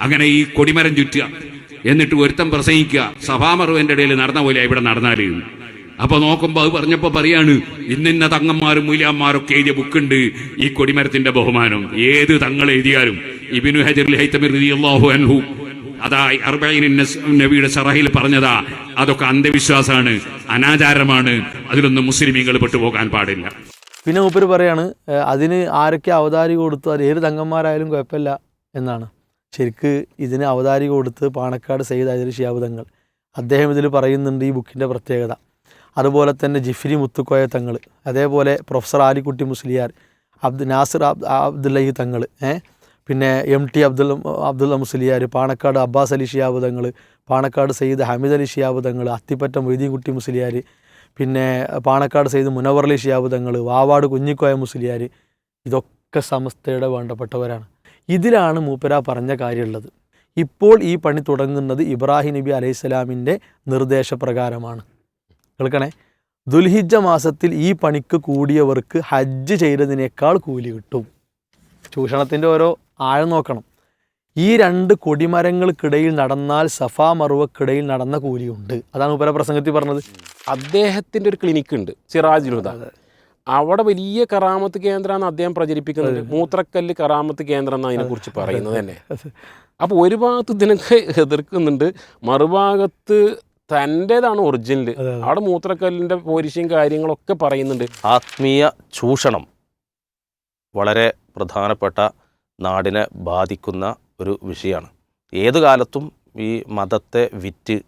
അങ്ങനെ ഈ കൊടിമരം ചുറ്റുക. എന്നിട്ട് ഒരുത്തം പ്രസംഗിക്കുക. സഭാമറുവിന്റെ ഇടയിൽ നടന്ന പോലെ ഇവിടെ നടന്നാൽ. അപ്പൊ നോക്കുമ്പോ അത് പറഞ്ഞപ്പോ പറയാണ് ഇന്നിന്ന തങ്ങന്മാരും മൂല്യന്മാരൊക്കെ എഴുതിയ ബുക്കുണ്ട്. ഈ കൊടിമരത്തിന്റെ ബഹുമാനം ഏത് തങ്ങൾ എഴുതിയാലും. ഇബിനു റളിയല്ലാഹു അൻഹു അതാ അർബൈൻ നബിയുടെ സറഹിൽ പറഞ്ഞതാ. അതൊക്കെ അന്ധവിശ്വാസമാണ് അനാചാരമാണ്. അതിലൊന്നും മുസ്ലിമീങ്ങൾ പെട്ടുപോകാൻ പാടില്ല. പിന്നെ മൂപ്പര് പറയാണ് അതിന് ആരൊക്കെ അവതാരി കൊടുത്തു അത് ഏത് തങ്ങന്മാരായാലും കുഴപ്പമില്ല എന്നാണ്. ശരിക്ക് ഇതിന് അവതാരി കൊടുത്ത് പാണക്കാട് സയ്യിദ് അതിൽ ഷിയാബുദങ്ങൾ അദ്ദേഹം ഇതിൽ പറയുന്നുണ്ട് ഈ ബുക്കിന്റെ പ്രത്യേകത. അതുപോലെ തന്നെ ജിഫ്രി മുത്തുക്കോയ തങ്ങൾ. അതേപോലെ പ്രൊഫസർ ആലിക്കുട്ടി മുസ്ലിയാർ അബ്ദു നാസിർ അബ് അബ്ദുല്ലഹി തങ്ങൾ പിന്നെ എം ടി അബ്ദുൽ അബ്ദുള്ള മുസ്ലിയാർ പാണക്കാട് അബ്ബാസ് അലി ഷിയാബ് തങ്ങൾ പാണക്കാട് സയ്യിദ് ഹമീദ് അലി ഷിയാബ് തങ്ങൾ അത്തിപ്പറ്റ മൊയ്തീൻകുട്ടി മുസ്ലിയാർ പിന്നെ പാണക്കാട് സയ്യിദ് മുനവർ അലി ഷിയാബ് തങ്ങൾ വാവാട് കുഞ്ഞിക്കോയ മുസ്ലിയാർ ഇതൊക്കെ സമസ്തയുടെ വേണ്ടപ്പെട്ടവരാണ്. ഇതിലാണ് മൂപ്പര പറഞ്ഞ കാര്യമുള്ളത്. ഇപ്പോൾ ഈ പണി തുടങ്ങുന്നത് ഇബ്രാഹിം നബി അലൈഹിസ്സലാമിന്റെ നിർദ്ദേശപ്രകാരമാണ്. കേൾക്കണേ? ദുൽഹിജ മാസത്തിൽ ഈ പണിക്ക് കൂടിയവർക്ക് ഹജ്ജ് ചെയ്തതിനേക്കാൾ കൂലി കിട്ടും. ചൂഷണത്തിന്റെ ഓരോ ആഴം നോക്കണം. ഈ രണ്ട് കൊടിമരങ്ങൾക്കിടയിൽ നടന്നാൽ സഫാ മറുവക്കിടയിൽ നടന്ന കൂലിയുണ്ട്. അതാണ് ഉപര പ്രസംഗത്തിൽ പറഞ്ഞത്. അദ്ദേഹത്തിന്റെ ഒരു ക്ലിനിക്ക് ഉണ്ട് സിറാജുൽ അവിടെ വലിയ കറാമത്ത് കേന്ദ്രമാണ് അദ്ദേഹം പ്രചരിപ്പിക്കുന്നത്. മൂത്രക്കല്ല് കറാമത്ത് കേന്ദ്രം എന്നാണ് അതിനെ കുറിച്ച് പറയുന്നത് തന്നെ. അപ്പോൾ ഒരു ഭാഗത്ത് ഇതിനൊക്കെ എതിർക്കുന്നുണ്ട്. മറുഭാഗത്ത് തന്റേതാണ് ഒറിജിനൽ അവിടെ മൂത്രക്കല്ലിന്റെ പോരിശയും കാര്യങ്ങളൊക്കെ പറയുന്നുണ്ട്. ആത്മീയ ചൂഷണം വളരെ പ്രധാനപ്പെട്ട നാടിനെ ബാധിക്കുന്ന ഒരു വിഷയമാണ്. ഏത് കാലത്തും ഈ മതത്തെ വിറ്റ്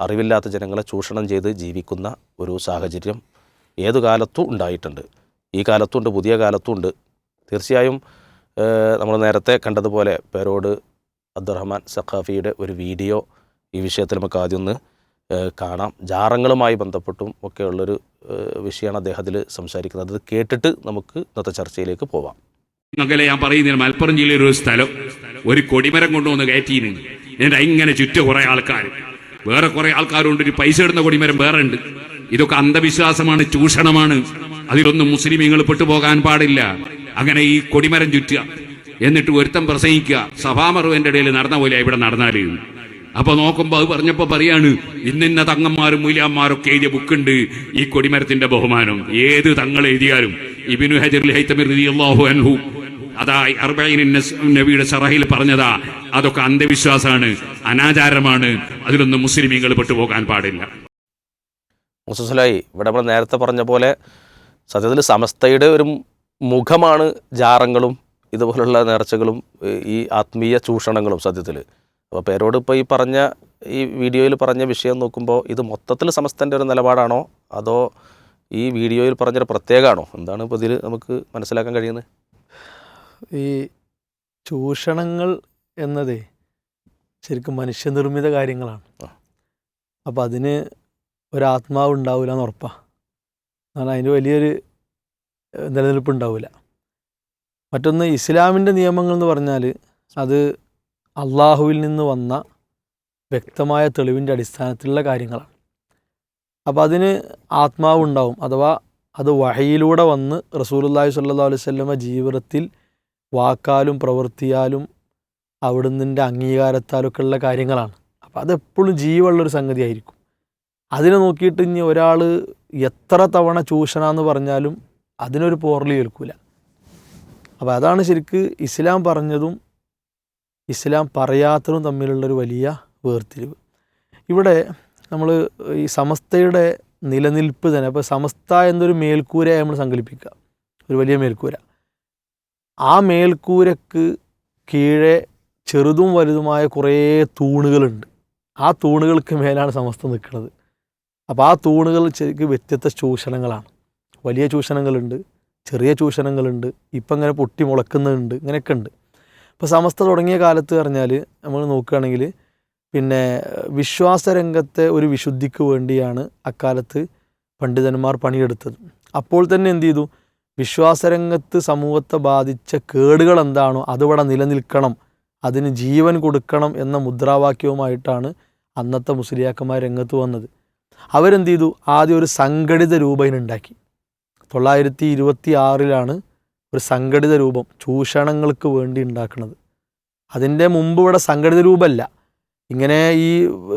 അറിവില്ലാത്ത ജനങ്ങളെ ചൂഷണം ചെയ്ത് ജീവിക്കുന്ന ഒരു സാഹചര്യം ഏതു കാലത്തും ഉണ്ടായിട്ടുണ്ട്. ഈ കാലത്തുണ്ട് പുതിയ കാലത്തുണ്ട്. തീർച്ചയായും നമ്മൾ നേരത്തെ കണ്ടതുപോലെ പേരോട് അബ്ദുറഹ്മാൻ സഖാഫിയുടെ ഒരു വീഡിയോ ഈ വിഷയത്തിൽ നമുക്ക് ആദ്യം ഒന്ന് കാണാം. ജാറങ്ങളുമായി ബന്ധപ്പെട്ടും ഒക്കെയുള്ളൊരു വിഷയമാണ് അദ്ദേഹത്തിൽ സംസാരിക്കുന്നത്. അത് കേട്ടിട്ട് നമുക്ക് ഇന്നത്തെ ചർച്ചയിലേക്ക് പോവാം. നിങ്ങൾക്കല്ലേ ഞാൻ പറയുന്നതിന് മലപ്പുറം ജില്ലയിൽ ഒരു സ്ഥലം ഒരു കൊടിമരം കൊണ്ടുവന്ന് കയറ്റിയിരുന്നു. എന്നിട്ട് ഇങ്ങനെ ചുറ്റും കുറേ ആൾക്കാർ വേറെ കുറെ ആൾക്കാരുണ്ട് ഒരു പൈസ ഇടുന്ന കൊടിമരം വേറെ ഉണ്ട് ഇതൊക്കെ അന്ധവിശ്വാസമാണ് ചൂഷണമാണ്. അതിലൊന്നും മുസ്ലിമീങ്ങൾ പെട്ടുപോകാൻ പാടില്ല. അങ്ങനെ ഈ കൊടിമരം ചുറ്റുക എന്നിട്ട് ഒരുത്തം പ്രസംഗിക്കുക സഭാമറുവിന്റെ ഇടയിൽ നടന്ന പോലെ ഇവിടെ നടന്നാൽ അപ്പൊ നോക്കുമ്പോ അത് പറഞ്ഞപ്പോ പറയാണ് ഇന്നിന്ന തങ്ങന്മാരും മൂല്യന്മാരൊക്കെ എഴുതിയ ബുക്കുണ്ട് ഈ കൊടിമരത്തിന്റെ ബഹുമാനം. ഏത് തങ്ങൾ എഴുതിയാലും. ഇബിനു ഹജർ ഹൈത്തമിർ അൻഹു അതാ അർബൈൻ നബിയുടെ സറഹയിൽ പറഞ്ഞതാ അതൊക്കെ അന്ധവിശ്വാസമാണ് അനാചാരമാണ് അതിലൊന്നും മുസ്ലിമീങ്ങൾ പെട്ടുപോകാൻ പാടില്ല. മുസ്ലിസ്ലായി ഇവിടെ നമ്മൾ നേരത്തെ പറഞ്ഞ പോലെ സത്യത്തിൽ സമസ്തയുടെ ഒരു മുഖമാണ് ജാറങ്ങളും ഇതുപോലുള്ള നേർച്ചകളും ഈ ആത്മീയ ചൂഷണങ്ങളും സത്യത്തിൽ. അപ്പോൾ പേരോട് ഇപ്പോൾ ഈ പറഞ്ഞ ഈ വീഡിയോയിൽ പറഞ്ഞ വിഷയം നോക്കുമ്പോൾ ഇത് മൊത്തത്തിൽ സമസ്തന്റെ ഒരു നിലപാടാണോ? അതോ ഈ വീഡിയോയിൽ പറഞ്ഞൊരു പ്രത്യേകമാണോ? എന്താണ് ഇപ്പോൾ ഇതിൽ നമുക്ക് മനസ്സിലാക്കാൻ കഴിയുന്നത്? ഈ ചൂഷണങ്ങൾ എന്നതേ ശരിക്കും മനുഷ്യനിർമ്മിത കാര്യങ്ങളാണ്. അപ്പോൾ അപ്പം അതിന് ഒരാത്മാവ് ഉണ്ടാവില്ല എന്ന് ഉറപ്പാണ് കാരണം അതിന് വലിയൊരു നിലനിൽപ്പ് ഉണ്ടാവില്ല മറ്റൊന്ന് ഇസ്ലാമിന്റെ നിയമങ്ങൾ എന്ന് പറഞ്ഞാൽ അത് അള്ളാഹുവിൽ നിന്ന് വന്ന വ്യക്തമായ തെളിവിന്റെ അടിസ്ഥാനത്തിലുള്ള കാര്യങ്ങളാണ്. അപ്പോൾ അതിന് ആത്മാവ് ഉണ്ടാവും. അഥവാ അത് വഹയിലൂടെ വന്ന് റസൂലുള്ളാഹി സ്വല്ലല്ലാഹു അലൈഹി വസല്ലമ ജീവിതത്തിൽ വാക്കാലും പ്രവൃത്തിയാലും അവിടുന്നിന്റെ അംഗീകാരത്താലൊക്കെ ഉള്ള കാര്യങ്ങളാണ്. അപ്പോൾ അതെപ്പോഴും ജീവുള്ളൊരു സംഗതിയായിരിക്കും. അതിനെ നോക്കിയിട്ട് ഇനി ഒരാൾ എത്ര തവണ ചൂഷണമെന്ന് പറഞ്ഞാലും അതിനൊരു പോറൽ ഏൽക്കില്ല അപ്പോൾ അതാണ് ശരിക്ക് ഇസ്ലാം പറഞ്ഞതും ഇസ്ലാം പറയാത്തതും തമ്മിലുള്ളൊരു വലിയ വേർതിരിവ്. ഇവിടെ നമ്മൾ ഈ സമസ്തയുടെ നിലനിൽപ്പ് തന്നെ അപ്പോൾ സമസ്ത എന്നൊരു മേൽക്കൂരയായി നമ്മൾ സങ്കല്പിക്കുക ഒരു വലിയ മേൽക്കൂര. ആ മേൽക്കൂരക്ക് കീഴെ ചെറുതും വലുതുമായ കുറേ തൂണുകളുണ്ട്. ആ തൂണുകൾക്ക് മേലാണ് സമസ്ത നിൽക്കുന്നത്. അപ്പോൾ ആ തൂണുകൾ ശരിക്കും വ്യത്യസ്ത ചൂഷണങ്ങളാണ്. വലിയ ചൂഷണങ്ങളുണ്ട് ചെറിയ ചൂഷണങ്ങളുണ്ട് ഇപ്പം ഇങ്ങനെ പൊട്ടി മുളക്കുന്നുണ്ട് ഇങ്ങനെയൊക്കെ ഉണ്ട്. ഇപ്പോൾ സമസ്ത തുടങ്ങിയ കാലത്ത് പറഞ്ഞാൽ നമ്മൾ നോക്കുകയാണെങ്കിൽ പിന്നെ വിശ്വാസരംഗത്തെ ഒരു വിശുദ്ധിക്ക് വേണ്ടിയാണ് അക്കാലത്ത് പണ്ഡിതന്മാർ പണിയെടുത്തത്. അപ്പോൾ തന്നെ എന്ത് ചെയ്തു? വിശ്വാസരംഗത്ത് സമൂഹത്തെ ബാധിച്ച കേടുകൾ എന്താണോ അതിവിടെ നിലനിൽക്കണം അതിന് ജീവൻ കൊടുക്കണം എന്ന മുദ്രാവാക്യവുമായിട്ടാണ് അന്നത്തെ മുസ്ലിയാക്കന്മാർ രംഗത്ത് വന്നത്. അവരെന്ത് ചെയ്തു ആദ്യം ഒരു സംഘടിത രൂപം ഉണ്ടാക്കി തൊള്ളായിരത്തി ഇരുപത്തി ആറിലാണ് ഒരു സംഘടിത രൂപം ചൂഷണങ്ങൾക്ക് വേണ്ടി ഉണ്ടാക്കുന്നത്. അതിന്റെ മുമ്പ് ഇവിടെ സംഘടിത രൂപമല്ല. ഇങ്ങനെ ഈ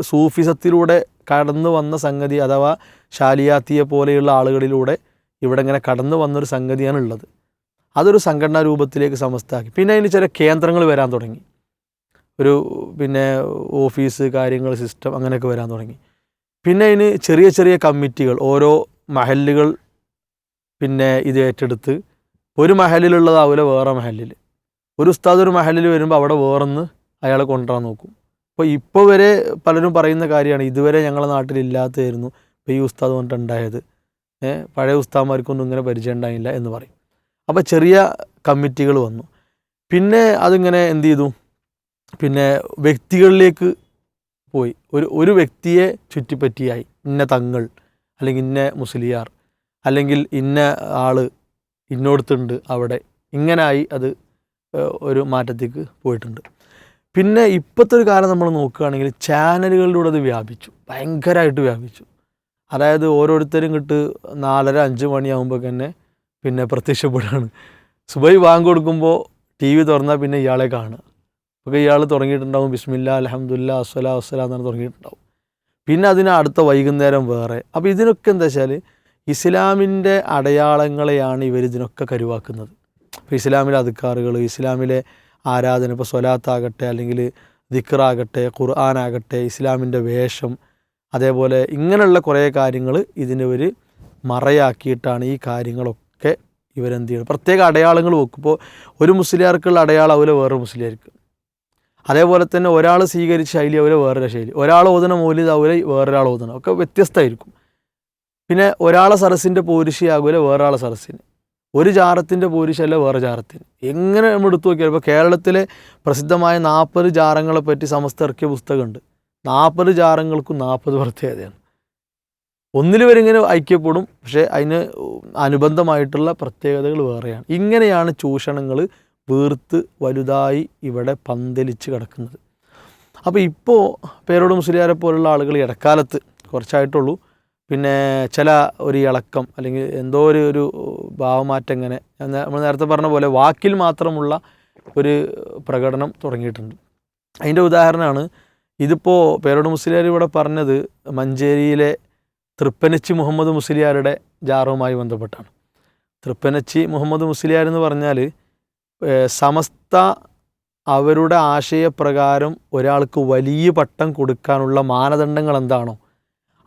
സൂഫിസത്തിലൂടെ കടന്നു വന്ന സംഗതി അഥവാ ശാലിയാത്തിയെ പോലെയുള്ള ആളുകളിലൂടെ ഇവിടെ ഇങ്ങനെ കടന്നു വന്നൊരു സംഗതിയാണ് ഉള്ളത് അതൊരു സംഘടനാ രൂപത്തിലേക്ക് സമസ്തമാക്കി പിന്നെ അതിന് ചില കേന്ദ്രങ്ങൾ വരാൻ തുടങ്ങി. ഒരു പിന്നെ ഓഫീസ് കാര്യങ്ങൾ സിസ്റ്റം അങ്ങനെയൊക്കെ വരാൻ തുടങ്ങി. പിന്നെ അതിന് ചെറിയ ചെറിയ കമ്മിറ്റികൾ ഓരോ മഹല്ലുകൾ പിന്നെ ഇത് ഏറ്റെടുത്ത് ഒരു മഹലിലുള്ളതാവില്ല വേറെ മഹലിൽ ഒരു ഉസ്താദ് ഒരു മഹലിൽ വരുമ്പോൾ അവിടെ വേറൊന്ന് അയാളെ കൊണ്ടുവരാൻ നോക്കും. അപ്പോൾ ഇപ്പോൾ വരെ പലരും പറയുന്ന കാര്യമാണ് ഇതുവരെ ഞങ്ങളുടെ നാട്ടിൽ ഇല്ലാത്തതായിരുന്നു ഇപ്പോൾ ഈ ഉസ്താദ് കൊണ്ടുണ്ടായത് പഴയ ഉസ്താമാർക്കൊന്നും ഇങ്ങനെ പരിചയം ഉണ്ടായില്ല എന്ന് പറയും. അപ്പോൾ ചെറിയ കമ്മിറ്റികൾ വന്നു. പിന്നെ അതിങ്ങനെ എന്ത് ചെയ്തു? പിന്നെ വ്യക്തികളിലേക്ക് പോയി. ഒരു ഒരു വ്യക്തിയെ ചുറ്റിപ്പറ്റിയായി. ഇന്ന തങ്ങൾ അല്ലെങ്കിൽ ഇന്ന മുസ്ലിയാർ അല്ലെങ്കിൽ ഇന്ന ആൾ ഇന്നോടത്തുണ്ട് അവിടെ. ഇങ്ങനായി അത് ഒരു മാറ്റത്തേക്ക് പോയിട്ടുണ്ട്. പിന്നെ ഇപ്പോഴത്തെ ഒരു കാലം നമ്മൾ നോക്കുകയാണെങ്കിൽ ചാനലുകളിലൂടെ അത് വ്യാപിച്ചു. ഭയങ്കരമായിട്ട് വ്യാപിച്ചു. അതായത് ഓരോരുത്തരും കിട്ട് നാലര അഞ്ച് മണിയാകുമ്പോൾ തന്നെ പിന്നെ പ്രത്യക്ഷപ്പെടുകയാണ്. സുബൈ വാങ്ങി കൊടുക്കുമ്പോൾ ടി വി തുറന്നാൽ പിന്നെ ഇയാളെ കാണുക. അപ്പോൾ ഇയാൾ തുടങ്ങിയിട്ടുണ്ടാവും ബിസ്മില്ല അലഹമുല്ല അസ്വല അസ്വല എന്നാണ് തുടങ്ങിയിട്ടുണ്ടാവും. പിന്നെ അതിന് അടുത്ത വൈകുന്നേരം വേറെ. അപ്പോൾ ഇതിനൊക്കെ എന്താ വെച്ചാൽ ഇസ്ലാമിന്റെ അടയാളങ്ങളെയാണ് ഇവർ ഇതിനൊക്കെ കരുവാക്കുന്നത്. ഇപ്പോൾ ഇസ്ലാമിലെ അധികാറുകൾ ഇസ്ലാമിലെ ആരാധന ഇപ്പോൾ സ്വലാത്താകട്ടെ അല്ലെങ്കിൽ ദിക്റാകട്ടെ ഖുർആാനാകട്ടെ ഇസ്ലാമിന്റെ വേഷം അതേപോലെ ഇങ്ങനെയുള്ള കുറേ കാര്യങ്ങൾ ഇതിനെ ഒരു മറയാക്കിയിട്ടാണ് ഈ കാര്യങ്ങളൊക്കെ ഇവരെന്ത് ചെയ്യുന്നത് പ്രത്യേക അടയാളങ്ങൾ വെക്കും ഇപ്പോൾ ഒരു മുസ്ലിയാർക്കുള്ള അടയാളം അവരെ വേറൊരു മുസ്ലിയാർക്ക് അതേപോലെ തന്നെ ഒരാൾ സ്വീകരിച്ച ശൈലി അവരെ വേറൊരു ശൈലി. ഒരാൾ ഓതണ മൂല്യത അവരെ വേറൊരാൾ ഓതണം ഒക്കെ വ്യത്യസ്തമായിരിക്കും. പിന്നെ ഒരാളെ സരസിന്റെ പോരിശിയാകൂല വേറൊരാളെ സരസിന് ഒരു ജാറത്തിന്റെ പോരിശല്ല വേറെ ജാറത്തിന്. എങ്ങനെ നമ്മൾ എടുത്തു നോക്കിയാൽ ഇപ്പോൾ കേരളത്തിലെ പ്രസിദ്ധമായ നാൽപ്പത് ജാറങ്ങളെ പറ്റി സമസ്ത ഇറക്കിയ പുസ്തകമുണ്ട്. നാൽപ്പത് ജാറങ്ങൾക്കും നാൽപ്പത് പ്രത്യേകതയാണ്. ഒന്നിൽ വരിങ്ങനെ ഐക്യപ്പെടും പക്ഷേ അതിന് അനുബന്ധമായിട്ടുള്ള പ്രത്യേകതകൾ വേറെയാണ്. ഇങ്ങനെയാണ് ചൂഷണങ്ങൾ വീർത്ത് വലുതായി ഇവിടെ പന്തലിച്ച് കിടക്കുന്നത്. അപ്പോൾ ഇപ്പോൾ പേരോട് മുസ്ലിയാരെ പോലുള്ള ആളുകൾ ഇടക്കാലത്ത് കുറച്ചായിട്ടുള്ളൂ. പിന്നെ ചില ഒരു ഇളക്കം അല്ലെങ്കിൽ എന്തോ ഒരു ഒരു ഭാവമാറ്റം ഇങ്ങനെ നമ്മൾ നേരത്തെ പറഞ്ഞ പോലെ വാക്കിൽ മാത്രമുള്ള ഒരു പ്രകടനം തുടങ്ങിയിട്ടുണ്ട്. അതിന്റെ ഉദാഹരണമാണ് ഇതിപ്പോൾ പേരോട് മുസ്ലിയാർ ഇവിടെ പറഞ്ഞത് മഞ്ചേരിയിലെ തൃപ്പനച്ചി മുഹമ്മദ് മുസ്ലിയാരുടെ ജാറവുമായി ബന്ധപ്പെട്ടാണ്. തൃപ്പനച്ചി മുഹമ്മദ് മുസ്ലിയാർ എന്ന് പറഞ്ഞാൽ സമസ്ത അവരുടെ ആശയപ്രകാരം ഒരാൾക്ക് വലിയ പട്ടം കൊടുക്കാനുള്ള മാനദണ്ഡങ്ങൾ എന്താണോ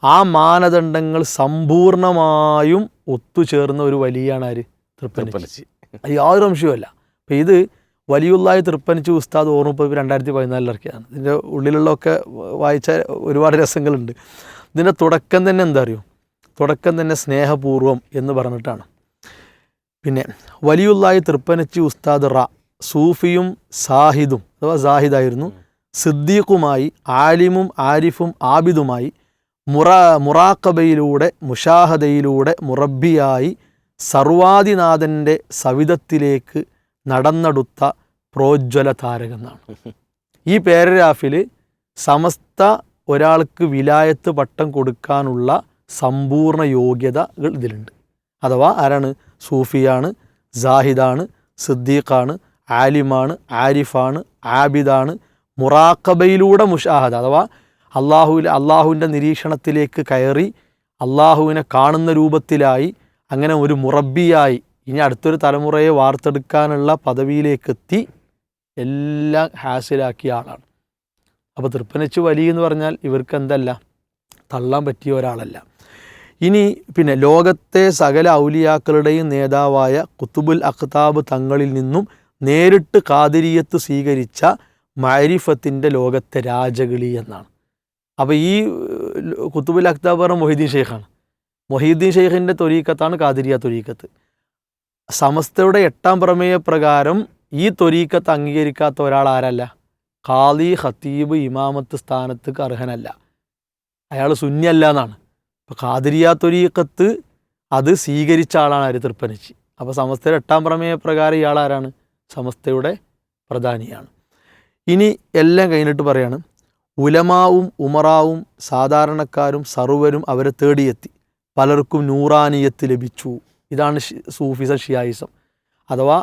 ആ മാനദണ്ഡങ്ങൾ സമ്പൂർണമായും ഒത്തുചേർന്ന ഒരു വലിയാണ് ആര്? തൃപ്പനച്ചി. അത് യാതൊരു അംശവുമല്ല അപ്പം ഇത് വലിയുള്ളായി തൃപ്പനിച്ച് ഉസ്താദ് ഓർമ്മപ്പ് രണ്ടായിരത്തി പതിനാലിൽ ഇറക്കിയതാണ്. ഇതിന്റെ ഉള്ളിലുള്ളതൊക്കെ വായിച്ച ഒരുപാട് രസങ്ങളുണ്ട്. ഇതിന്റെ തുടക്കം തന്നെ എന്താ അറിയോ? തുടക്കം തന്നെ സ്നേഹപൂർവം എന്ന് പറഞ്ഞിട്ടാണ്. പിന്നെ വലിയുള്ളായി തൃപ്പനച്ചി ഉസ്താദ് റ സൂഫിയും സാഹിദും അഥവാ സാഹിദായിരുന്നു സിദ്ദീഖുമായി ആലിമും ആരിഫും ആബിദുമായി മുറ മുറാക്കബയിലൂടെ മുഷാഹദയിലൂടെ മുറബിയായി സർവാദിനാഥന്റെ സവിധത്തിലേക്ക് നടന്നെടുത്ത പ്രോജ്വല താരകെന്നാണ് ഈ പാരഗ്രാഫിൽ സമസ്ത ഒരാൾക്ക് വിലായത്ത് പട്ടം കൊടുക്കാനുള്ള സമ്പൂർണ യോഗ്യതകൾ ഇതിലുണ്ട്. അഥവാ ആരാണ്? സൂഫിയാണ് സാഹിദാണ് സിദ്ദീഖാണ് ആലിമാണ് ആരിഫാണ് ആബിദാണ് മുറാക്കബയിലൂടെ മുഷാഹദ അഥവാ അള്ളാഹുവിൽ അള്ളാഹുവിന്റെ നിരീക്ഷണത്തിലേക്ക് കയറി അള്ളാഹുവിനെ കാണുന്ന രൂപത്തിലായി അങ്ങനെ ഒരു മുറബിയായി ഇനി അടുത്തൊരു തലമുറയെ വാർത്തെടുക്കാനുള്ള പദവിയിലേക്കെത്തി എല്ലാം ഹാസിലാക്കിയ ആളാണ്. അപ്പോൾ തൃപ്പനച്ചു വലിയ എന്ന് പറഞ്ഞാൽ ഇവർക്ക് എന്തല്ല തള്ളാൻ പറ്റിയ ഒരാളല്ല. ഇനി പിന്നെ ലോകത്തെ സകല ഔലിയാക്കളുടെയും നേതാവായ കുത്തുബുൽ അഖ്താബ് തങ്ങളിൽ നിന്നും നേരിട്ട് കാതിരിയത്ത് സ്വീകരിച്ച മാരിഫത്തിന്റെ ലോകത്തെ രാജകിളി എന്നാണ്. അപ്പോൾ ഈ കുത്തുബുൽ അഖ്താബ് പറഞ്ഞ മൊഹീദ്ദീൻ ഷെയ്ഖാണ്. മൊഹീദ്ദീൻ ഷെയ്ഖിന്റെ തൊരീക്കത്താണ് കാതിരിയ തൊരീക്കത്ത്. സമസ്തയുടെ എട്ടാം പ്രമേയ പ്രകാരം ഈ തൊരീക്കത്ത് അംഗീകരിക്കാത്ത ഒരാൾ ആരല്ല? ഖാദി ഖത്തീബ് ഇമാമത്ത് സ്ഥാനത്തേക്ക് അർഹനല്ല. അയാൾ സുന്യല്ല എന്നാണ്. അപ്പോൾ ഖാദിരിയ തൊരീക്കത്ത് അത് സ്വീകരിച്ച ആളാണ് ആര് തൃപ്പനച്ചി. അപ്പോൾ സമസ്തയുടെ എട്ടാം പ്രമേയ പ്രകാരം ഇയാൾ ആരാണ്? സമസ്തയുടെ പ്രധാനിയാണ്. ഇനി എല്ലാം കഴിഞ്ഞിട്ട് പറയാണ്. ഉലമാവും ഉമറാവും സാധാരണക്കാരും സർവരും അവരെ തേടിയെത്തി. പലർക്കും നൂറാനിയത്ത് ലഭിച്ചു. ഇതാണ് സൂഫിസം ഷിയായിസം. അഥവാ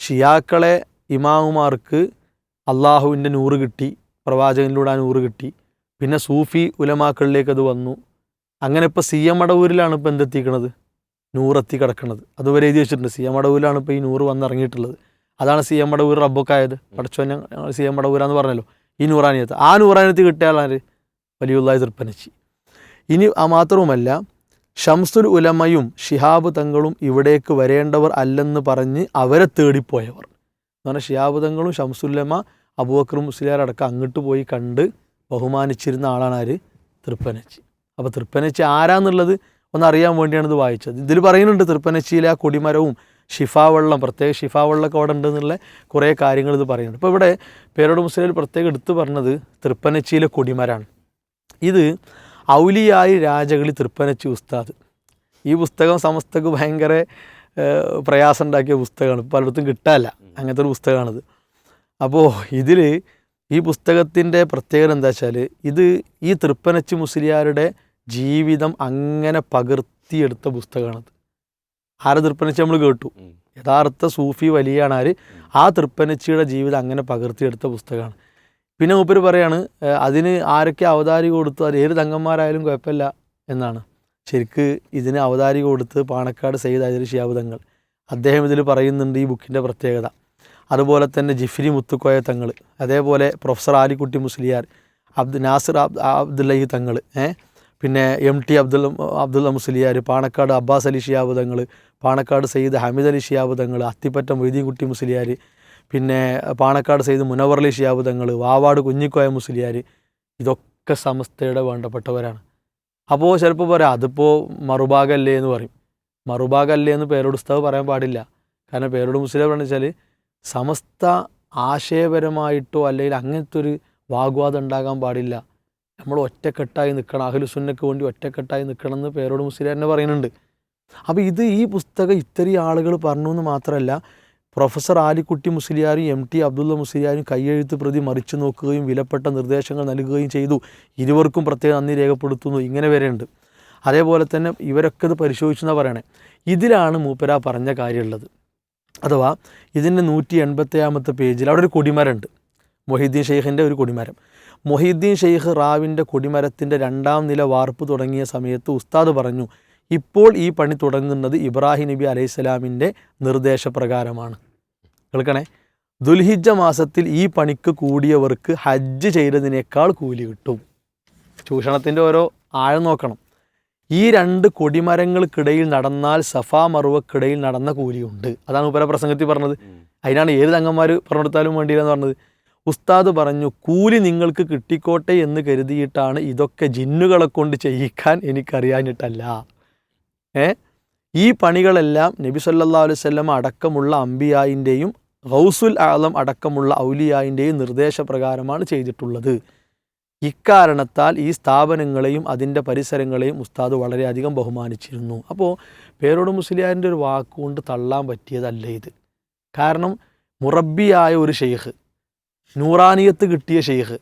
ഷിയാക്കളെ ഇമാമുമാർക്ക് അള്ളാഹുവിന്റെ നൂറ് കിട്ടി പ്രവാചകനിലൂടെ ആ നൂറ് കിട്ടി. പിന്നെ സൂഫി ഉലമാക്കളിലേക്ക് അത് വന്നു. അങ്ങനെ ഇപ്പോൾ സി എം അടവൂരിലാണ് ഇപ്പോൾ എന്തെത്തിക്കണത്? നൂറെത്തി കിടക്കുന്നത് അതുവരെ എഴുതി വെച്ചിട്ടുണ്ട്. സി എം അടവൂരിലാണ് ഇപ്പോൾ ഈ നൂറ് വന്നിറങ്ങിയിട്ടുള്ളത് അതാണ് സി എം അടവൂർ റബ്ബൊക്കായത് ഞങ്ങൾ സി എം അടവൂരാന്ന് പറഞ്ഞല്ലോ. ഈ നൂറാനിയത്ത്. ആ നൂറാനിയത്ത് കിട്ടിയാലാണ് വലിയുള്ളായി തൃപ്പനച്ചി. ഇനി ആ മാത്രവുമല്ല ഷംസുൽ ഉലമയും ഷിഹാബ് തങ്ങളും ഇവിടേക്ക് വരേണ്ടവർ അല്ലെന്ന് പറഞ്ഞ് അവരെ തേടിപ്പോയവർ. എന്ന് പറഞ്ഞാൽ ഷിഹാബ് തങ്ങളും ഷംസുല്ലമ അബൂബക്കർ മുസ്ലിയാർ അടക്കം അങ്ങോട്ട് പോയി കണ്ട് ബഹുമാനിച്ചിരുന്ന ആളാണ് ആര്? തൃപ്പനച്ചി. അപ്പോൾ തൃപ്പനച്ചി ആരാന്നുള്ളത് ഒന്ന് അറിയാൻ വേണ്ടിയാണ് ഇത് വായിച്ചത്. ഇതിൽ പറയുന്നുണ്ട് തൃപ്പനച്ചിയിലെ ആ കൊടിമരവും ഷിഫാവെള്ളം പ്രത്യേക ഷിഫാവെള്ളമൊക്കെ അവിടെ ഉണ്ടെന്നുള്ള കുറേ കാര്യങ്ങൾ ഇത് പറയുന്നുണ്ട്. ഇപ്പോൾ ഇവിടെ പേരോട് മുസ്ലിയിൽ പ്രത്യേകം എടുത്തു പറഞ്ഞത് തൃപ്പനച്ചിയിലെ കൊടിമരാണ്. ഇത് ഔലിയായി രാജകളി തൃപ്പനച്ചി ഉസ്താദ്. ഈ പുസ്തകം സമസ്തക്ക് ഭയങ്കര പ്രയാസം ഉണ്ടാക്കിയ പുസ്തകമാണ്. പലയിടത്തും കിട്ടാല്ല അങ്ങനത്തെ ഒരു പുസ്തകമാണിത്. അപ്പോൾ ഇതിൽ ഈ പുസ്തകത്തിന്റെ പ്രത്യേകത എന്താ വെച്ചാൽ ഇത് ഈ തൃപ്പനച്ചി മുസ്ലിയാരുടെ ജീവിതം അങ്ങനെ പകർത്തിയെടുത്ത പുസ്തകമാണത്. ആരെ തൃപ്പനച്ചി നമ്മൾ കേട്ടു? യഥാർത്ഥ സൂഫി വലിയാണ് ആര്? ആ തൃപ്പനച്ചിയുടെ ജീവിതം അങ്ങനെ പകർത്തിയെടുത്ത പുസ്തകമാണ്. പിന്നെ മൂപ്പര് പറയാണ് അതിന് ആരൊക്കെ അവതാരി കൊടുത്തു അത് ഏത് തങ്ങന്മാരായാലും കുഴപ്പമില്ല എന്നാണ്. ശരിക്ക് ഇതിന് അവതാരി കൊടുത്ത് പാണക്കാട് സയ്യിദ് അജരി ഷിയാബ് തങ്ങൾ. അദ്ദേഹം ഇതിൽ പറയുന്നുണ്ട് ഈ ബുക്കിന്റെ പ്രത്യേകത. അതുപോലെ തന്നെ ജിഫിരി മുത്തുക്കോയ തങ്ങൾ അതേപോലെ പ്രൊഫസർ ആലിക്കുട്ടി മുസ്ലിയാർ അബ്ദു നാസിർ അബ് അബ്ദുല്ലഹി തങ്ങൾ ഏഹ് പിന്നെ എം ടി അബ്ദുൽ അബ്ദുള്ള മുസ്ലിയാർ പാണക്കാട് അബ്ബാസ് അലി ഷിയാബ് തങ്ങൾ പാണക്കാട് സയ്യിദ് ഹമീദ് അലി ഷിയാബ് തങ്ങൾ അത്തിപ്പറ്റ മൊയ്തീൻകുട്ടി മുസ്ലിയാർ പിന്നെ പാണക്കാട് സെയ്ത് മുനവർലി ഷിയാബുദങ്ങൾ വാവാട് കുഞ്ഞിക്കോയ മുസ്ലിയാർ ഇതൊക്കെ സമസ്തയുടെ വേണ്ടപ്പെട്ടവരാണ്. അപ്പോൾ ചിലപ്പോൾ പറയാം അതിപ്പോൾ മറുഭാഗമല്ലേ എന്ന് പറയും. മറുഭാഗമല്ലേ എന്ന് പേരോട് ഉസ്താവ് പറയാൻ പാടില്ല. കാരണം പേരോട് മുസ്ലിം പറഞ്ഞു വെച്ചാൽ സമസ്ത ആശയപരമായിട്ടോ അല്ലെങ്കിൽ അങ്ങനത്തെ ഒരു വാഗ്വാദം ഉണ്ടാകാൻ പാടില്ല. നമ്മൾ ഒറ്റക്കെട്ടായി നിൽക്കണം അഹ്ലുസുന്നക്ക് വേണ്ടി ഒറ്റക്കെട്ടായി നിൽക്കണം എന്ന് പേരോട് മുസ്ലിം തന്നെ പറയുന്നുണ്ട്. അപ്പോൾ ഇത് ഈ പുസ്തകം ഇത്രയും ആളുകൾ പറഞ്ഞു എന്ന് മാത്രമല്ല പ്രൊഫസർ ആലിക്കുട്ടി മുസ്ലിയാരും എം ടി അബ്ദുള്ള മുസ്ലിയാരും കയ്യെഴുത്ത് പ്രതി മറിച്ചു നോക്കുകയും വിലപ്പെട്ട നിർദ്ദേശങ്ങൾ നൽകുകയും ചെയ്തു. ഇരുവർക്കും പ്രത്യേക നന്ദി രേഖപ്പെടുത്തുന്നു. ഇങ്ങനെ വരെയുണ്ട്. അതേപോലെ തന്നെ ഇവരൊക്കെ ഇത് പരിശോധിച്ചെന്നാണ് പറയണേ. ഇതിലാണ് മൂപ്പര പറഞ്ഞ കാര്യമുള്ളത്. അഥവാ ഇതിന്റെ നൂറ്റി എൺപത്തേഴാമത്തെ പേജിൽ അവിടെ ഒരു കൊടിമരമുണ്ട്. മൊഹീദ്ദീൻ ഷെയ്ഖിന്റെ ഒരു കൊടിമരം. മൊഹീദ്ദീൻ ഷെയ്ഖ് റാവിന്റെ കൊടിമരത്തിന്റെ രണ്ടാം നില വാർപ്പ് തുടങ്ങിയ സമയത്ത് ഉസ്താദ് പറഞ്ഞു ഇപ്പോൾ ഈ പണി തുടങ്ങുന്നത് ഇബ്രാഹിം നബി അലൈഹിസ്സലാമിന്റെ നിർദ്ദേശപ്രകാരമാണ്. കേൾക്കണേ? ദുൽഹിജ മാസത്തിൽ ഈ പണിക്ക് കൂടിയവർക്ക് ഹജ്ജ് ചെയ്തതിനേക്കാൾ കൂലി കിട്ടും. ചൂഷണത്തിന്റെ ഓരോ ആഴം നോക്കണം. ഈ രണ്ട് കൊടിമരങ്ങൾക്കിടയിൽ നടന്നാൽ സഫാ മറുവക്കിടയിൽ നടന്ന കൂലിയുണ്ട്. അതാണ് ഉപര പ്രസംഗത്തിൽ പറഞ്ഞത്. അതിനാണ് ഏത് തങ്ങന്മാർ പറഞ്ഞെടുത്താലും വേണ്ടിയില്ലെന്ന് പറഞ്ഞത്. ഉസ്താദ് പറഞ്ഞു കൂലി നിങ്ങൾക്ക് കിട്ടിക്കോട്ടെ എന്ന് കരുതിയിട്ടാണ് ഇതൊക്കെ ജിന്നുകളെ കൊണ്ട് ചെയ്യിക്കാൻ എനിക്കറിയാഞ്ഞിട്ടല്ല. ഏ ഈ പണികളെല്ലാം നബി സല്ലാ അലൈഹി വസല്ലം അടക്കമുള്ള അമ്പിയായിന്റെയും ഗൗസുൽ ആലം അടക്കമുള്ള ഔലിയായിന്റെയും നിർദ്ദേശപ്രകാരമാണ് ചെയ്തിട്ടുള്ളത്. ഇക്കാരണത്താൽ ഈ സ്ഥാപനങ്ങളെയും അതിന്റെ പരിസരങ്ങളെയും ഉസ്താദ് വളരെയധികം ബഹുമാനിച്ചിരുന്നു. അപ്പോൾ പേരോട് മുസ്ലിയാരിന്റെ ഒരു വാക്കുകൊണ്ട് തള്ളാൻ പറ്റിയതല്ല ഇത്. കാരണം മുറബിയായ ഒരു ഷെയ്ഖ് നൂറാനിയത്ത് കിട്ടിയ ഷെയ്ഖ്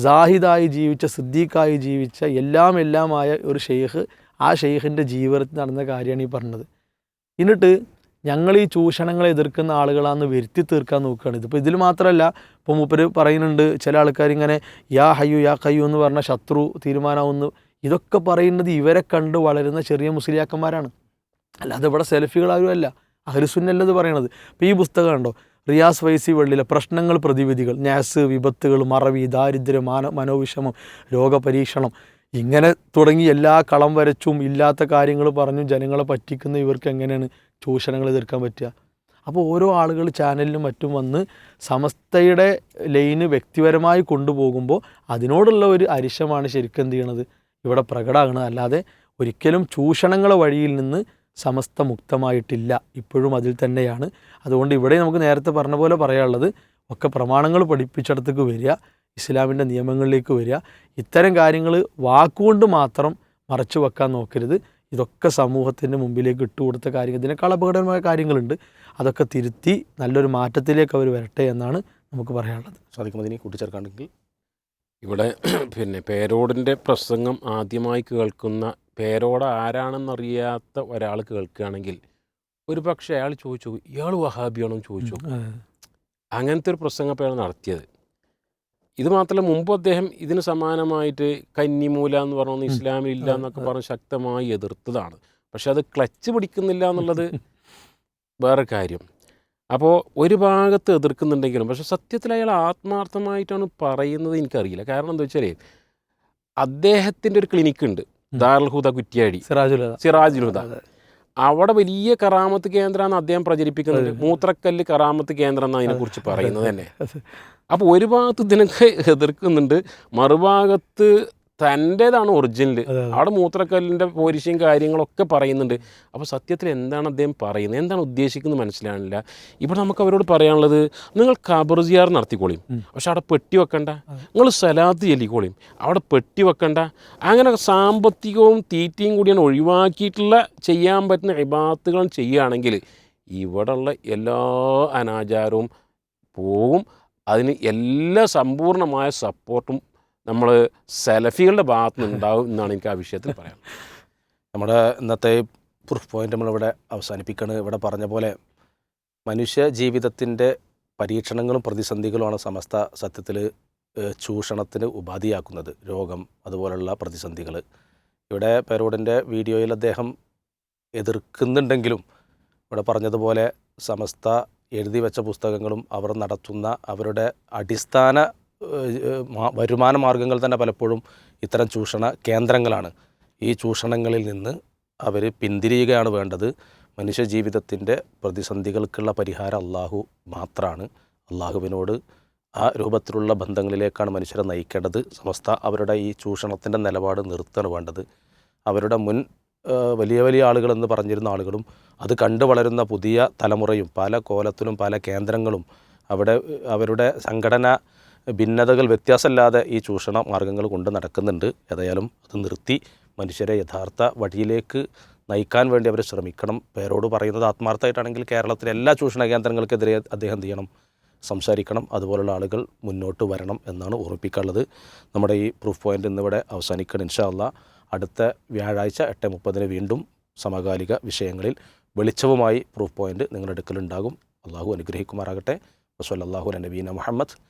സാഹിദായി ജീവിച്ച സിദ്ദീഖായി ജീവിച്ച എല്ലാം എല്ലാമായ ഒരു ഷെയ്ഖ് ആ ഷെയ്ഖിന്റെ ജീവിതത്തിൽ നടന്ന കാര്യമാണ് ഈ പറഞ്ഞത്. എന്നിട്ട് ഞങ്ങൾ ഈ ചൂഷണങ്ങളെ എതിർക്കുന്ന ആളുകളാന്ന് വരുത്തി തീർക്കാൻ നോക്കുകയാണ്. ഇതിപ്പോൾ ഇതിൽ മാത്രമല്ല ഇപ്പോൾ മൂപ്പര് പറയുന്നുണ്ട് ചില ആൾക്കാർ ഇങ്ങനെ യാ ഹയ്യു യാ കയ്യു എന്ന് പറഞ്ഞ ശത്രു തീരുമാനമാവുന്നു. ഇതൊക്കെ പറയുന്നത് ഇവരെ കണ്ട് വളരുന്ന ചെറിയ മുസ്ലിയാക്കന്മാരാണ്. അല്ലാതെ ഇവിടെ സെൽഫികളാരും അല്ല. അഹരുസുന്നല്ലത് പറയണത്. ഇപ്പോൾ ഈ പുസ്തകം ഉണ്ടോ റിയാസ് വൈസി വെള്ളിലെ പ്രശ്നങ്ങൾ പ്രതിവിധികൾ നാസ് വിപത്തുകൾ മറവി ദാരിദ്ര്യം മാന മനോവിഷമം രോഗപരീക്ഷണം. ഇങ്ങനെ തുടങ്ങി എല്ലാ കളം വരച്ചും ഇല്ലാത്ത കാര്യങ്ങൾ പറഞ്ഞും ജനങ്ങളെ പറ്റിക്കുന്ന ഇവർക്ക് എങ്ങനെയാണ് ചൂഷണങ്ങൾ എതിർക്കാൻ പറ്റുക? അപ്പോൾ ഓരോ ആളുകൾ ചാനലിലും മറ്റും വന്ന് സമസ്തയുടെ ലൈന് വ്യക്തിപരമായി കൊണ്ടുപോകുമ്പോൾ അതിനോടുള്ള ഒരു അരിശമാണ് ശരിക്കും എന്ത് ചെയ്യണത്? ഇവിടെ പ്രകടമാകണത്. അല്ലാതെ ഒരിക്കലും ചൂഷണങ്ങളെ വഴിയിൽ നിന്ന് സമസ്ത മുക്തമായിട്ടില്ല. ഇപ്പോഴും അതിൽ തന്നെയാണ്. അതുകൊണ്ട് ഇവിടെ നമുക്ക് നേരത്തെ പറഞ്ഞ പോലെ പറയാനുള്ളത് ഒക്കെ പ്രമാണങ്ങൾ പഠിപ്പിച്ചിടത്തേക്ക് വരിക. ഇസ്ലാമിന്റെ നിയമങ്ങളിലേക്ക് വരിക ഇത്തരം കാര്യങ്ങൾ വാക്കുകൊണ്ട് മാത്രം മറച്ചു വെക്കാൻ നോക്കരുത്. ഇതൊക്കെ സമൂഹത്തിന്റെ മുമ്പിലേക്ക് ഇട്ടുകൊടുത്ത കാര്യങ്ങൾ ഇതിനേക്കാൾ അപകടകരമായ കാര്യങ്ങളുണ്ട്. അതൊക്കെ തിരുത്തി നല്ലൊരു മാറ്റത്തിലേക്ക് അവർ വരട്ടെ എന്നാണ് നമുക്ക് പറയാനുള്ളത്. സാധിക്കുമതിനെ കൂട്ടിച്ചേർക്കാണ്ടെങ്കിൽ? ഇവിടെ പിന്നെ പേരോടിന്റെ പ്രസംഗം ആദ്യമായി കേൾക്കുന്ന പേരോട് ആരാണെന്നറിയാത്ത ഒരാൾ കേൾക്കുകയാണെങ്കിൽ ഒരു പക്ഷേ അയാൾ ചോദിച്ചു ഇയാൾ വഹാബിയാണോ? എന്ന് ചോദിച്ചു. അങ്ങനത്തെ ഒരു പ്രസംഗം അപ്പോൾ അയാൾ നടത്തിയത്. ഇത് മാത്രമല്ല മുമ്പ് അദ്ദേഹം ഇതിന് സമാനമായിട്ട് കന്നിമൂല എന്ന് പറഞ്ഞു ഇസ്ലാമിൽ ഇല്ല എന്നൊക്കെ പറഞ്ഞ് ശക്തമായി എതിർത്തതാണ്. പക്ഷെ അത് ക്ലച്ച് പിടിക്കുന്നില്ല എന്നുള്ളത് വേറെ കാര്യം. അപ്പോൾ ഒരു ഭാഗത്ത് എതിർക്കുന്നുണ്ടെങ്കിലും പക്ഷെ സത്യത്തിൽ അയാൾ ആത്മാർത്ഥമായിട്ടാണ് പറയുന്നത് എനിക്കറിയില്ല. കാരണം എന്താ വെച്ചാൽ അദ്ദേഹത്തിന്റെ ഒരു ക്ലിനിക്ക് ഉണ്ട്. ദാറുൽ ഹുദ കുറ്റ്യാടി. സിറാജുൽ സിറാജുൽ ഹുദ. അവിടെ വലിയ കറാമത്ത് കേന്ദ്രമാണ് അദ്ദേഹം പ്രചരിപ്പിക്കുന്നത്. മൂത്രക്കല്ല് കറാമത്ത് കേന്ദ്രം എന്നാണ് അതിനെക്കുറിച്ച് പറയുന്നത് തന്നെ. അപ്പോൾ ഒരു ഭാഗത്ത് ഇതിനൊക്കെ എതിർക്കുന്നുണ്ട്. മറുഭാഗത്ത് തന്റേതാണ് ഒറിജിനൽ അവിടെ മൂത്രക്കല്ലിന്റെ പോരിശയും കാര്യങ്ങളൊക്കെ പറയുന്നുണ്ട്. അപ്പോൾ സത്യത്തിൽ എന്താണ് അദ്ദേഹം പറയുന്നത്? എന്താണ് ഉദ്ദേശിക്കുന്നത് മനസ്സിലാണില്ല ഇവിടെ നമുക്ക് അവരോട് പറയാനുള്ളത് നിങ്ങൾ കബർജിയാർ നടത്തിക്കോളിയും പക്ഷെ അവിടെ പെട്ടി വെക്കണ്ട. നിങ്ങൾ സലാത്ത് ചെല്ലിക്കോളിയും അവിടെ പെട്ടി വെക്കണ്ട. അങ്ങനെ സാമ്പത്തികവും തീറ്റയും കൂടിയാണ് ഒഴിവാക്കിയിട്ടുള്ള ചെയ്യാൻ പറ്റുന്ന ഇബാത്തുകളും ചെയ്യുകയാണെങ്കിൽ ഇവിടെയുള്ള എല്ലാ അനാചാരവും പോവും അതിന് എല്ലാ സമ്പൂർണമായ സപ്പോർട്ടും നമ്മൾ സെലഫികളുടെ ഭാഗത്ത് നിന്നുണ്ടാവും എന്നാണ് എനിക്ക് ആ വിഷയത്തിൽ പറയാം നമ്മുടെ ഇന്നത്തെ പ്രൂഫ് പോയിന്റ് നമ്മളിവിടെ അവസാനിപ്പിക്കുകയാണ് ഇവിടെ പറഞ്ഞ പോലെ മനുഷ്യ ജീവിതത്തിന്റെ പരീക്ഷണങ്ങളും പ്രതിസന്ധികളുമാണ് സമസ്ത സത്യത്തിൽ ചൂഷണത്തിന് ഉപാധിയാക്കുന്നത്. രോഗം അതുപോലുള്ള പ്രതിസന്ധികൾ ഇവിടെ പേരോടിന്റെ വീഡിയോയിൽ അദ്ദേഹം എതിർക്കുന്നുണ്ടെങ്കിലും ഇവിടെ പറഞ്ഞതുപോലെ സമസ്ത എഴുതി വെച്ച പുസ്തകങ്ങളും അവർ നടത്തുന്ന അവരുടെ അടിസ്ഥാന വരുമാന മാർഗങ്ങൾ തന്നെ പലപ്പോഴും ഇത്തരം ചൂഷണ കേന്ദ്രങ്ങളാണ്. ഈ ചൂഷണങ്ങളിൽ നിന്ന് അവർ പിന്തിരിയുകയാണ് വേണ്ടത്. മനുഷ്യ ജീവിതത്തിന്റെ പ്രതിസന്ധികൾക്കുള്ള പരിഹാരം അള്ളാഹു മാത്രമാണ് അള്ളാഹുവിനോട് ആ രൂപത്തിലുള്ള ബന്ധങ്ങളിലേക്കാണ് മനുഷ്യരെ നയിക്കേണ്ടത്. സമസ്ത അവരുടെ ഈ ചൂഷണത്തിന്റെ നിലപാട് നിർത്തണം വേണ്ടത്. അവരുടെ മുൻ വലിയ വലിയ ആളുകളെന്ന് പറഞ്ഞിരുന്ന ആളുകളും അത് കണ്ടു വളരുന്ന പുതിയ തലമുറയും പല കോലത്തിലും പല കേന്ദ്രങ്ങളും അവിടെ അവരുടെ സംഘടന ഭിന്നതകൾ വ്യത്യാസമില്ലാതെ ഈ ചൂഷണ മാർഗങ്ങൾ കൊണ്ട് നടക്കുന്നുണ്ട്. ഏതായാലും അത് നിർത്തി മനുഷ്യരെ യഥാർത്ഥ വഴിയിലേക്ക് നയിക്കാൻ വേണ്ടി അവർ ശ്രമിക്കണം. പേരോട് പറയുന്നത് ആത്മാർത്ഥമായിട്ടാണെങ്കിൽ കേരളത്തിലെ എല്ലാ ചൂഷണ കേന്ദ്രങ്ങൾക്കെതിരെ അദ്ദേഹം എന്ത് ചെയ്യണം? സംസാരിക്കണം. അതുപോലുള്ള ആളുകൾ മുന്നോട്ട് വരണം എന്നാണ് ഓർമ്മിപ്പിക്കാനുള്ളത്. നമ്മുടെ ഈ പ്രൂഫ് പോയിന്റ് ഇന്നിവിടെ അവസാനിക്കണം. ഇൻഷാല്ല അടുത്ത വ്യാഴാഴ്ച എട്ട് മുപ്പതിന് വീണ്ടും സമകാലിക വിഷയങ്ങളിൽ വെളിച്ചവുമായി പ്രൂഫ് പോയിന്റ് നിങ്ങളുടെ അടുക്കലുണ്ടാകും അള്ളാഹു അനുഗ്രഹിക്കുമാറാകട്ടെ. വസ്വല്ലാഹു നബീന മുഹമ്മദ്.